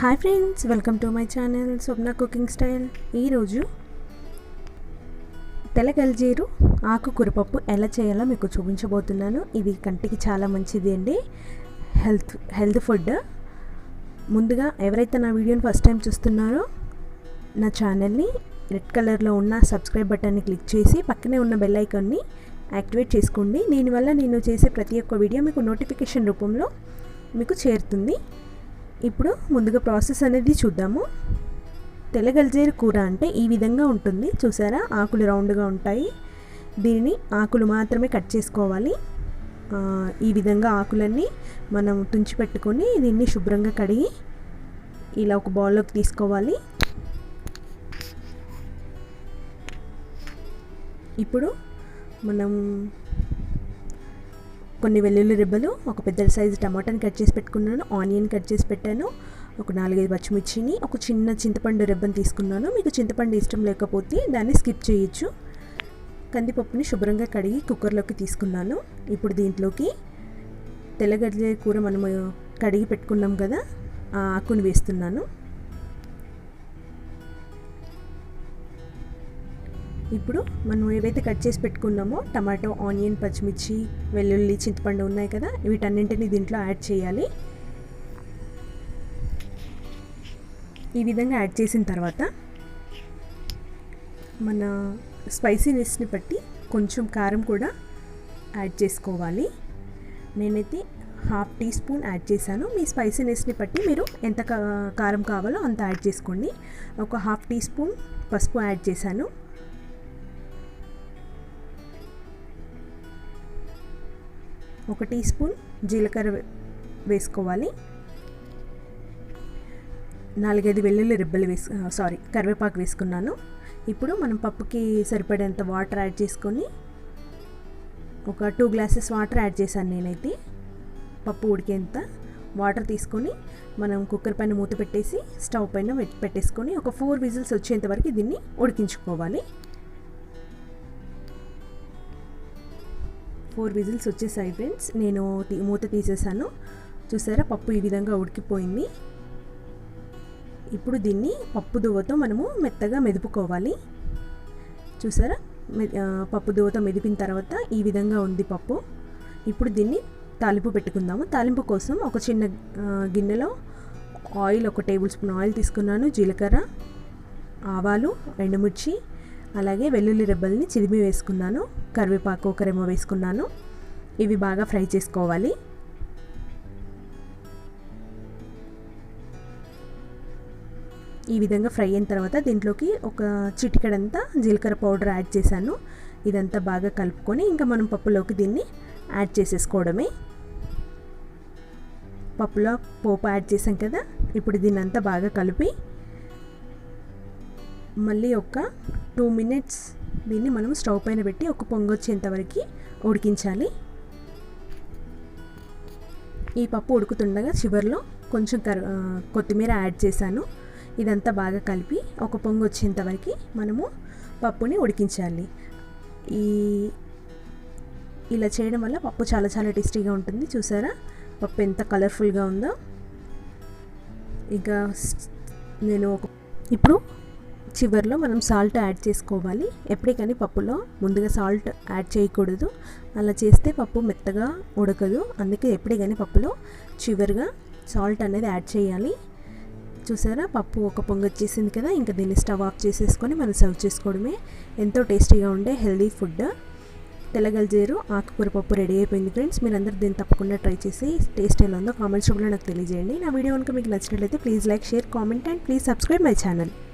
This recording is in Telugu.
Hi friends welcome to my channel Swapna cooking style. ఈరోజు తెలగల్జీరు ఆకు కూరపప్పు ఎలా చేయాలో మీకు చూపించబోతున్నాను. ఇది కంటికి చాలా మంచిది అండి. Health health food. ముందుగా ఎవరైతే నా వీడియోని ఫస్ట్ టైం చూస్తున్నారో నా ఛానల్ని రెడ్ కలర్లో ఉన్న సబ్స్క్రైబ్ బటన్ని క్లిక్ చేసి పక్కనే ఉన్న బెల్ ఐకాన్ని యాక్టివేట్ చేసుకోండి. దీనివల్ల నేను చేసే ప్రతి ఒక్క వీడియో మీకు నోటిఫికేషన్ రూపంలో మీకు చేరుతుంది. ఇప్పుడు ముందుగా ప్రాసెస్ అనేది చూద్దాము. తెల్లగల్జేరు కూర అంటే ఈ విధంగా ఉంటుంది. చూసారా? ఆకులు రౌండ్గా ఉంటాయి. దీనిని ఆకులు మాత్రమే కట్ చేసుకోవాలి. ఈ విధంగా ఆకులన్నీ మనం తుంచి పెట్టుకొని దీన్ని శుభ్రంగా కడిగి ఇలా ఒక బౌల్లోకి తీసుకోవాలి. ఇప్పుడు మనం కొన్ని వెల్లుల్లి రెబ్బలు ఒక పెద్ద సైజు టమాటాని కట్ చేసి పెట్టుకున్నాను ఆనియన్ కట్ చేసి పెట్టాను ఒక నాలుగైదు పచ్చిమిర్చిని ఒక చిన్న చింతపండు రిబ్బను తీసుకున్నాను. మీకు చింతపండు ఇష్టం లేకపోతే దాన్ని స్కిప్ చేయొచ్చు. కందిపప్పుని శుభ్రంగా కడిగి కుక్కర్లోకి తీసుకున్నాను. ఇప్పుడు దీంట్లోకి తెల్లగడ్డ కూర మనము కడిగి పెట్టుకున్నాం కదా ఆ ఆకుని వేస్తున్నాను. ఇప్పుడు మనం ఏవైతే కట్ చేసి పెట్టుకున్నామో టమాటో ఆనియన్ పచ్చిమిర్చి వెల్లుల్లి చింతపండు ఉన్నాయి కదా వీటన్నింటినీ దీంట్లో యాడ్ చేయాలి. ఈ విధంగా యాడ్ చేసిన తర్వాత మన స్పైసీనెస్ని బట్టి కొంచెం కారం కూడా యాడ్ చేసుకోవాలి. నేనైతే హాఫ్ టీ స్పూన్ యాడ్ చేశాను. మీ స్పైసీనెస్ని బట్టి మీరు ఎంత కారం కావాలో అంత యాడ్ చేసుకోండి. ఒక హాఫ్ టీ స్పూన్ పసుపు యాడ్ చేశాను. ఒక టీ స్పూన్ జీలకర్ర వేసుకోవాలి. నాలుగైదు వెల్లుల్లి రిబ్బలు వేసు సారీ కరివేపాకు వేసుకున్నాను. ఇప్పుడు మనం పప్పుకి సరిపడేంత వాటర్ యాడ్ చేసుకొని ఒక టూ గ్లాసెస్ వాటర్ యాడ్ చేశాను నేనైతే. పప్పు ఉడికేంత వాటర్ తీసుకొని మనం కుక్కర్ పైన మూత పెట్టేసి స్టవ్ పైన పెట్టేసుకొని ఒక ఫోర్ విజిల్స్ వచ్చేంత వరకు దీన్ని ఉడికించుకోవాలి. ఫోర్ విజిల్స్ వచ్చేసాయి ఫ్రెండ్స్. నేను మూత తీసేసాను. చూసారా? పప్పు ఈ విధంగా ఉడికిపోయింది. ఇప్పుడు దీన్ని పప్పు దువ్వతో మనము మెత్తగా మెదుపుకోవాలి. చూసారా? పప్పు దువ్వతో మెదిపిన తర్వాత ఈ విధంగా ఉంది పప్పు. ఇప్పుడు దీన్ని తాలింపు పెట్టుకుందాము. తాలింపు కోసం ఒక చిన్న గిన్నెలో ఆయిల్ ఒక టేబుల్ స్పూన్ ఆయిల్ తీసుకున్నాను. జీలకర్ర ఆవాలు ఎండుమిర్చి అలాగే వెల్లుల్లి రెబ్బల్ని చిదిమి వేసుకున్నాను కరివేపాకు ఒకరేమో వేసుకున్నాను. ఇవి బాగా ఫ్రై చేసుకోవాలి. ఈ విధంగా ఫ్రై అయిన తర్వాత దీంట్లోకి ఒక చిటికడంతా జీలకర్ర పౌడర్ యాడ్ చేశాను. ఇదంతా బాగా కలుపుకొని ఇంకా మనం పప్పులోకి దీన్ని యాడ్ చేసేసుకోవడమే. పప్పులో పోపు యాడ్ చేసాం కదా ఇప్పుడు దీన్ని అంతా బాగా కలిపి మళ్ళీ ఒక టూ మినిట్స్ దీన్ని మనం స్టవ్ పైన పెట్టి ఒక పొంగు వచ్చేంతవరకు ఉడికించాలి. ఈ పప్పు ఉడుకుతుండగా చివరిలో కొంచెం కర కొత్తిమీర యాడ్ చేశాను. ఇదంతా బాగా కలిపి ఒక పొంగు వచ్చేంతవరకు మనము పప్పుని ఉడికించాలి. ఈ ఇలా చేయడం వల్ల పప్పు చాలా చాలా టేస్టీగా ఉంటుంది. చూసారా? పప్పు ఎంత కలర్ఫుల్గా ఉందో. ఇంకా నేను ఒక ఇప్పుడు చివరిలో మనం సాల్ట్ యాడ్ చేసుకోవాలి. ఎప్పుడే కానీ పప్పులో ముందుగా సాల్ట్ యాడ్ చేయకూడదు. అలా చేస్తే పప్పు మెత్తగా ఉడకదు. అందుకే ఎప్పుడే కానీ పప్పులో చివరిగా సాల్ట్ అనేది యాడ్ చేయాలి. చూసారా? పప్పు ఒక పొంగు వచ్చేసింది కదా? ఇంకా దీన్ని స్టవ్ ఆఫ్ చేసేసుకొని మనం సర్వ్ చేసుకోవడమే. ఎంతో టేస్టీగా ఉండే హెల్దీ ఫుడ్. తెల్లగల్జేరు ఆకుకూర పప్పు రెడీ అయిపోయింది ఫ్రెండ్స్. మీరు దీన్ని తప్పకుండా ట్రై చేసి టేస్ట్ ఎలా ఉందో కామెంట్స్ రూపంలో నాకు తెలియజేయండి. నా వీడియో కనుక మీకు నచ్చినట్లయితే please like share comment and please subscribe my channel.